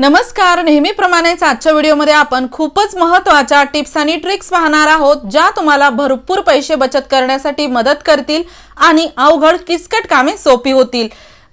नमस्कार. नेहमीप्रमाणेच आजच्या व्हिडिओमध्ये आपण खूपच महत्त्वाच्या टिप्स आणि ट्रिक्स पाहणार आहोत ज्या तुम्हाला भरपूर पैसे बचत करण्यासाठी मदत करतील आणि अवघड किचकट कामे सोपी होतील.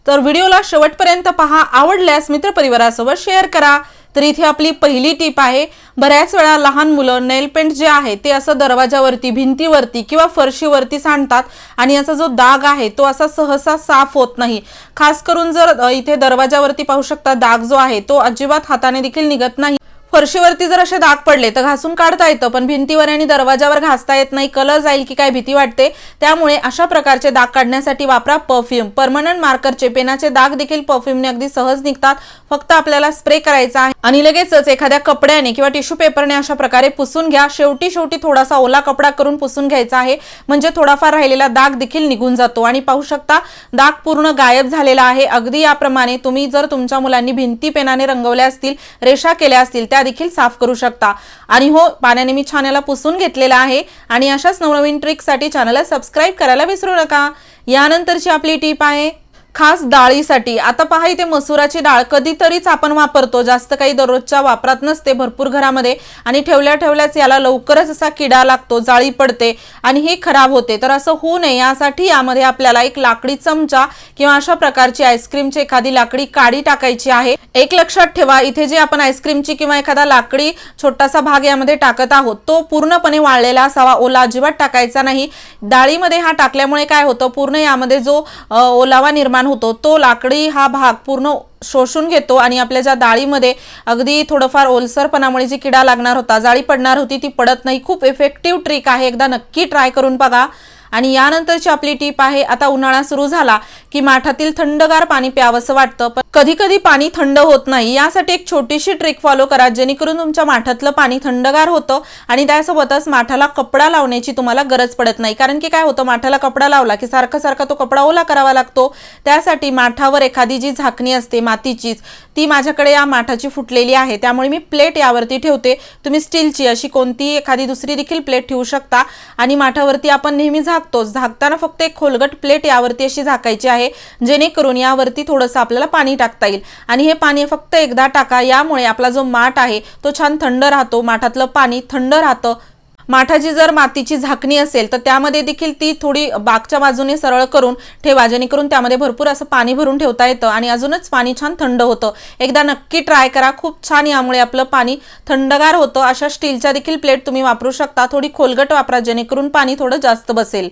तर व्हिडिओला शेवटपर्यंत पहा. आवडल्यास मित्रपरिवारासोबत शेअर करा. तर इथे आपली पहिली टीप आहे बऱ्याच वेळा लहान मुलं नेलपेंट जे आहे ते असं दरवाजावरती भिंतीवरती किंवा फरशीवरती सांडतात आणि याचा जो दाग आहे तो असा सहसा साफ होत नाही. खास करून जर इथे दरवाजावरती पाहू शकता दाग जो आहे तो अजिबात हाताने देखील निघत नाही. फरशीवरती जर असे दाग पडले तर घासून काढता येतं पण भिंतीवर आणि दरवाजावर घासता येत नाही. कलर जाईल की काय भीती वाटते? त्यामुळे अशा प्रकारचे दाग काढण्यासाठी वापरा परफ्यूम. परमनंट मार्करचे पेनाचे दाग देखील परफ्यूमने अगदी सहज निघतात. फक्त आपल्याला स्प्रे करायचा आहे. आणि लगेचच एखाद्या कपड्याने किंवा टिश्यू पेपरने अशा प्रकारे पुसून घ्या. शेवटी शेवटी थोडासा ओला कपडा करून पुसून घ्यायचा आहे. म्हणजे थोडाफार राहिलेला दाग देखील निघून जातो. आणि पाहू शकता दाग पूर्ण गायब झालेला आहे. अगदी याप्रमाणे तुम्ही जर तुमच्या मुलांनी भिंती पेनाने रंगवल्या असतील रेषा केल्या असतील त्या देखील साफ करू शकता. आणि हो पाण्याने मी छान याला पुसून घेतलेला आहे. आणि अशाच नवनवीन ट्रिकसाठी चॅनलला सबस्क्राईब करायला विसरू नका. यानंतरची आपली टीप आहे खास डाळीसाठी. आता पहा इथे मसुराची डाळ कधीतरीच आपण वापरतो. जास्त काही दररोजच्या वापरात नसते भरपूर घरामध्ये. आणि ठेवल्या ठेवल्याच याला लवकरच असा किडा लागतो जाळी पडते आणि ही खराब होते. तर असं होऊ नये. यासाठी यामध्ये आपल्याला एक लाकडी चमचा किंवा अशा प्रकारची आईस्क्रीमची एखादी लाकडी काडी टाकायची आहे. एक लक्षात ठेवा इथे जे आपण आईस्क्रीमची किंवा एखादा लाकडी छोटासा भाग यामध्ये टाकत आहोत तो पूर्णपणे वाळलेला असावा. ओला अजिबात टाकायचा नाही. डाळीमध्ये हा टाकल्यामुळे काय होतं? पूर्ण यामध्ये जो ओलावा निर्माण होतो. तो लाकडी हा भाग पूर्ण शोषून घेतो आणि आपल्या ज्या डाळीमध्ये अगदी थोडंफार ओलसरपणामुळे जी किडा लागणार होता जाळी पडणार होती ती पडत नाही. खूप इफेक्टिव्ह ट्रिक आहे. एकदा नक्की ट्राय करून बघा. आणि यानंतरची आपली टीप आहे आता उन्हाळा सुरू झाला. की माठातील थंडगार पाणी प्यावंसं वाटतं पण कधी कधी पाणी थंड होत नाही. यासाठी एक छोटीशी ट्रिक फॉलो करा जेणेकरून तुमच्या माठातलं पाणी थंडगार होतं आणि त्यासोबतच माठाला कपडा लावण्याची तुम्हाला गरज पडत नाही. कारण की काय होतं माठाला कपडा लावला की सारखा सारखा तो कपडा ओला करावा लागतो. त्यासाठी माठावर एखादी जी झाकणी असते मातीचीच ती माझ्याकडे या माठाची फुटलेली आहे. त्यामुळे मी प्लेट यावरती ठेवते. तुम्ही स्टीलची अशी कोणती एखादी दुसरी देखील प्लेट ठेवू शकता. आणि माठावरती आपण नेहमी झाकतोच. झाकताना फक्त एक खोलगट प्लेट यावरती अशी झाकायची आहे. जेणेकरून यावरती थोडंसं आपल्याला पाणी टाकता येईल. आणि हे पाणी फक्त एकदा टाका यामुळे आपला जो माठ आहे तो छान थंड राहतो माठातलं पाणी थंड राहतं. माठाची जर मातीची झाकणी असेल तर त्यामध्ये देखील ती थोडी बागच्या बाजूने सरळ करून ठेवा जेणेकरून त्यामध्ये भरपूर असं पाणी भरून ठेवता येतं आणि अजूनच पाणी छान थंड होतं. एकदा नक्की ट्राय करा खूप छान यामुळे आपलं पाणी थंडगार होतं. अशा स्टीलच्या देखील प्लेट तुम्ही वापरू शकता थोडी खोलगट वापरा जेणेकरून पाणी थोडं जास्त बसेल.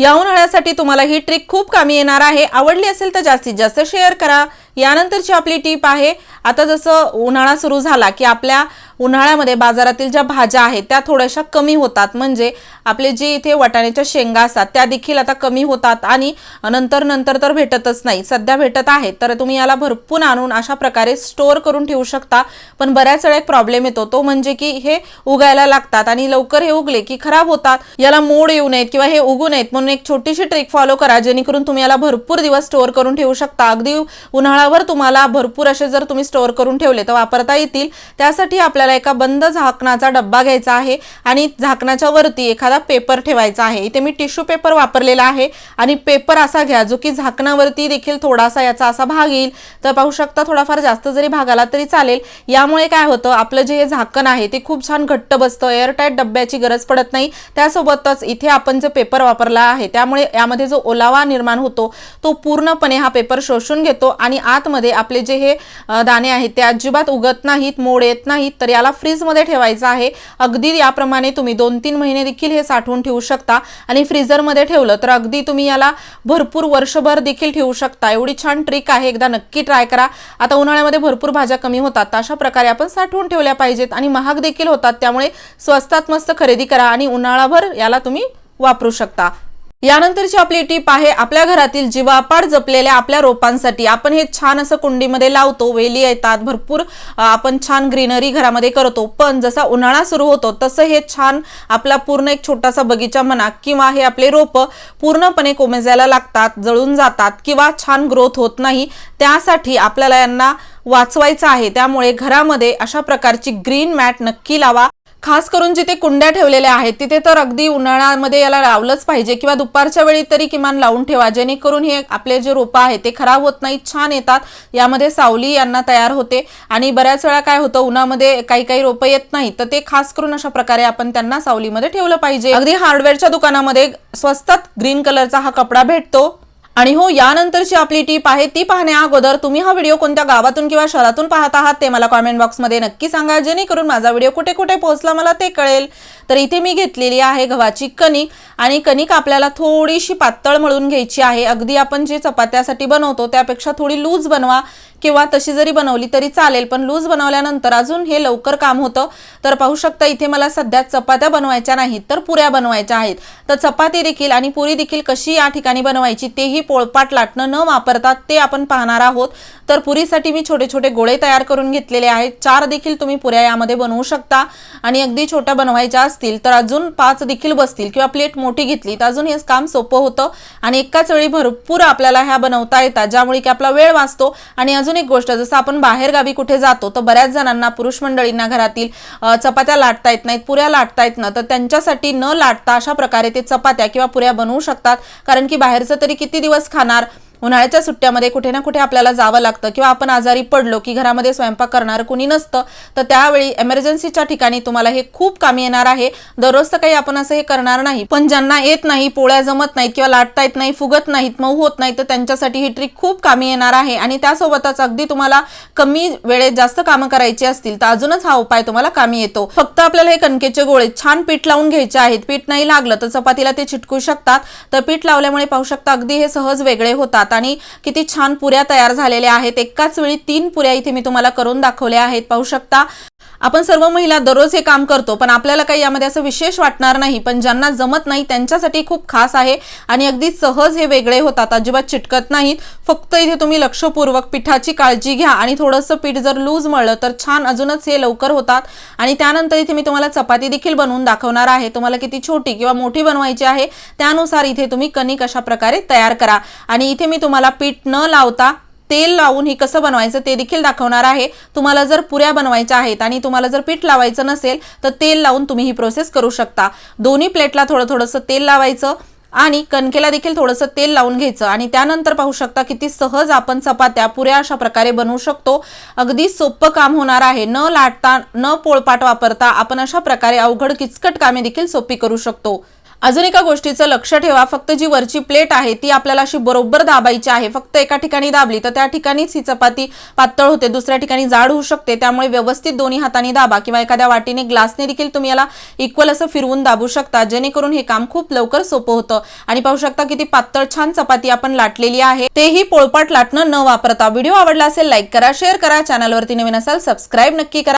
या उन्हाळ्यासाठी तुम्हाला ही ट्रिक खूप कामी येणार आहे. आवडली असेल तर जास्तीत जास्त शेअर करा. यानंतरची आपली टीप आहे आता जसं उन्हाळा सुरू झाला की आपल्या उन्हाळ्यामध्ये बाजारातील ज्या भाज्या आहेत त्या थोड्याशा कमी होतात. म्हणजे आपले जे इथे वाटाण्याच्या शेंगा असतात त्या देखील आता कमी होतात आणि नंतर नंतर तर भेटतच नाही. सध्या भेटत आहेत तर तुम्ही याला भरपूर आणून अशा प्रकारे स्टोअर करून ठेवू शकता. पण बऱ्याच वेळा एक प्रॉब्लेम येतो तो म्हणजे की हे उगायला लागतात आणि लवकर हे उगले की खराब होतात. याला मोड येऊ नयेत किंवा हे उगू नयेत म्हणून एक छोटीशी ट्रिक फॉलो करा जेणेकरून तुम्ही याला भरपूर दिवस स्टोअर करून ठेवू शकता. अगदी उन्हाळा उन्हाळ्यावर तुम्हाला भरपूर असे जर तुम्ही स्टोअर करून ठेवले तर वापरता येतील. त्यासाठी आपल्याला एका बंद झाकणाचा डब्बा घ्यायचा आहे आणि झाकणाच्या वरती एखादा पेपर ठेवायचा आहे. इथे मी टिश्यू पेपर वापरलेला आहे आणि पेपर असा घ्या जो की झाकणावरती देखील थोडासा याचा असा भाग येईल. तर पाहू शकता थोडाफार जास्त जरी भाग आला तरी चालेल. यामुळे काय होतं आपलं जे हे झाकण आहे ते खूप छान घट्ट बसतं. एअरटाईट डब्याची गरज पडत नाही. त्यासोबतच इथे आपण जे पेपर वापरला आहे त्यामुळे यामध्ये जो ओलावा निर्माण होतो तो पूर्णपणे हा पेपर शोषून घेतो आणि आतमध्ये आपले जे हे दाणे आहेत ते अजिबात उगत नाहीत मोड येत नाहीत तर याला फ्रीजमध्ये ठेवायचं आहे. अगदी याप्रमाणे तुम्ही दोन तीन महिने देखील हे साठवून ठेवू शकता आणि फ्रीजरमध्ये ठेवलं तर अगदी तुम्ही याला भरपूर वर्षभर देखील ठेवू शकता. एवढी छान ट्रिक आहे. एकदा नक्की ट्राय करा. आता उन्हाळ्यामध्ये भरपूर भाज्या कमी होतात तर अशा प्रकारे आपण साठवून ठेवल्या पाहिजेत आणि महाग देखील होतात. त्यामुळे स्वस्तात मस्त खरेदी करा आणि उन्हाळाभर याला तुम्ही वापरू शकता. यानंतरची आपली टीप आहे आपल्या घरातील जीवापाड जपलेल्या आपल्या रोपांसाठी. आपण हे छान असं कुंडीमध्ये लावतो वेली येतात भरपूर आपण छान ग्रीनरी घरामध्ये करतो. पण जसा उन्हाळा सुरू होतो तसं हे छान आपला पूर्ण एक छोटासा बगीचा म्हणा किंवा हे आपले रोपं पूर्णपणे कोमेजायला लागतात जळून जातात किंवा छान ग्रोथ होत नाही त्यासाठी आपल्याला यांना वाचवायचं आहे. त्यामुळे घरामध्ये अशा प्रकारची ग्रीन मॅट नक्की लावा. खास करून जिथे कुंड्या ठेवलेल्या आहेत तिथे तर अगदी उन्हाळ्यामध्ये याला लावलंच पाहिजे किंवा दुपारच्या वेळी तरी किमान लावून ठेवा जेणेकरून हे आपले जे रोपं आहेत ते खराब होत नाहीत छान येतात. यामध्ये सावली यांना तयार होते आणि बऱ्याच वेळा काय होतं उन्हामध्ये काही काही रोपं येत नाहीत तर ते खास करून अशा प्रकारे आपण त्यांना सावलीमध्ये ठेवलं पाहिजे. अगदी हार्डवेअरच्या दुकानामध्ये स्वस्तात ग्रीन कलरचा हा कपडा भेटतो. आणि हो यानंतरची आपली टीप आहे ती पाहण्या अगोदर तुम्ही हा व्हिडिओ कोणत्या गावातून किंवा शहरातून पाहत आहात ते मला कॉमेंट बॉक्समध्ये नक्की सांगा. जेणेकरून माझा व्हिडिओ कुठे कुठे पोहोचला मला ते कळेल. तर इथे मी घेतलेली आहे गव्हाची कणिक आणि कणिक आपल्याला थोडीशी पातळ मळून घ्यायची आहे. अगदी आपण जे चपात्यासाठी बनवतो त्यापेक्षा थोडी लूज बनवा. किंवा तशी जरी बनवली तरी चालेल पण लूज बनवल्यानंतर अजून हे लवकर काम होतं. तर पाहू शकता इथे मला सध्या चपात्या बनवायच्या नाहीत तर पुऱ्या बनवायच्या आहेत. तर चपाती देखील आणि पुरी देखील कशी या ठिकाणी बनवायची तेही पोळपाट लाटणं न वापरता ते आपण पाहणार आहोत. तर पुरीसाठी मी छोटे छोटे गोळे तयार करून घेतलेले आहेत. चार देखील तुम्ही पुऱ्या यामध्ये बनवू शकता. आणि अगदी छोट्या बनवायच्या असतील तर अजून पाच देखील बसतील किंवा प्लेट मोठी घेतली तर अजून हे काम सोपं होतं. आणि एकाच वेळी भरपूर आपल्याला ह्या बनवता येतात ज्यामुळे की आपला वेळ वाचतो आणि अजून एक गोष्ट जसं आपण बाहेरगावी कुठे जातो तर बऱ्याच जणांना पुरुष मंडळींना घरातील चपात्या लाटता येत नाहीत पुऱ्या लाटता येत ना तर त्यांच्यासाठी न लाटता अशा प्रकारे ते चपात्या किंवा पुऱ्या बनवू शकतात. कारण की बाहेरचं तरी किती दिवस खाणार? उन्हाळ्याच्या सुट्ट्यामध्ये कुठे ना कुठे आपल्याला जावं लागतं. किंवा आपण आजारी पडलो की घरामध्ये स्वयंपाक करणार कुणी नसतं तर त्यावेळी एमर्जन्सीच्या ठिकाणी तुम्हाला हे खूप कामी येणार आहे. दररोज तर काही आपण असं हे करणार नाही. पण ज्यांना येत नाही पोळ्या जमत नाहीत किंवा लाटता येत नाही फुगत नाहीत मऊ होत नाही तर त्यांच्यासाठी ही ट्रिक खूप कामी येणार आहे. आणि त्यासोबतच अगदी तुम्हाला कमी वेळेत जास्त कामं करायची असतील तर अजूनच हा उपाय तुम्हाला कामी येतो. फक्त आपल्याला हे कणकेचे गोळे छान पीठ लावून घ्यायचे आहेत. पीठ नाही लागलं तर चपातीला ते चिटकू शकतात. तर पीठ लावल्यामुळे पाहू शकता अगदी हे सहज वेगळे होतात. आणि किती छान पुऱ्या तयार झालेल्या आहेत. एकाच वेळी तीन पुऱ्या इथे मी तुम्हाला करून दाखवल्या आहेत. पाहू शकता आपण सर्व महिला दररोज हे काम करतो पण आपल्याला काही यामध्ये असं विशेष वाटणार नाही पण ज्यांना जमत नाही त्यांच्यासाठी खूप खास आहे आणि अगदी सहज हे वेगळे होतात. अजिबात चिटकत नाहीत. फक्त इथे तुम्ही लक्षपूर्वक पिठाची काळजी घ्या आणि थोडंसं पीठ जर लूज मळलं तर छान अजूनच हे लवकर होतात. आणि त्यानंतर इथे मी तुम्हाला चपाती देखील बनवून दाखवणार आहे. तुम्हाला किती छोटी किंवा मोठी बनवायची आहे त्यानुसार इथे तुम्ही कणिक अशा प्रकारे तयार करा. आणि इथे मी तुम्हाला पीठ न लावता तेल लावून हे कसं बनवायचं ते देखील दाखवणार आहे. तुम्हाला जर पुऱ्या बनवायच्या आहेत आणि तुम्हाला जर पीठ लावायचं नसेल तर तेल लावून तुम्ही ही प्रोसेस करू शकता. दोन्ही प्लेटला थोडं थोडंसं तेल लावायचं आणि कणकेला देखील थोडंसं तेल लावून घ्यायचं आणि त्यानंतर पाहू शकता किती सहज आपण चपात्या पुऱ्या अशा प्रकारे बनवू शकतो. अगदी सोपं काम होणार आहे. न लाटता न पोळपाट वापरता आपण अशा प्रकारे अवघड किचकट कामे देखील सोपी करू शकतो. अजून एका गोष्टीचं लक्ष ठेवा. फक्त जी वरची प्लेट आहे ती आपल्याला अशी बरोबर दाबायची आहे. फक्त एका ठिकाणी दाबली तर त्या ठिकाणीच ही चपाती पातळ होते. दुसऱ्या ठिकाणी जाड होऊ शकते. त्यामुळे व्यवस्थित दोन्ही हाताने दाबा किंवा एखाद्या वाटीने ग्लासने देखील तुम्ही याला इक्वल असं फिरवून दाबू शकता. जेणेकरून हे काम खूप लवकर सोपं होतं. आणि पाहू शकता किती पातळ छान चपाती आपण लाटलेली आहे. तेही पोळपाट लाटणं न वापरता. व्हिडिओ आवडला असेल लाईक करा शेअर करा. चॅनलवरती नवीन असाल सबस्क्राईब नक्की करा.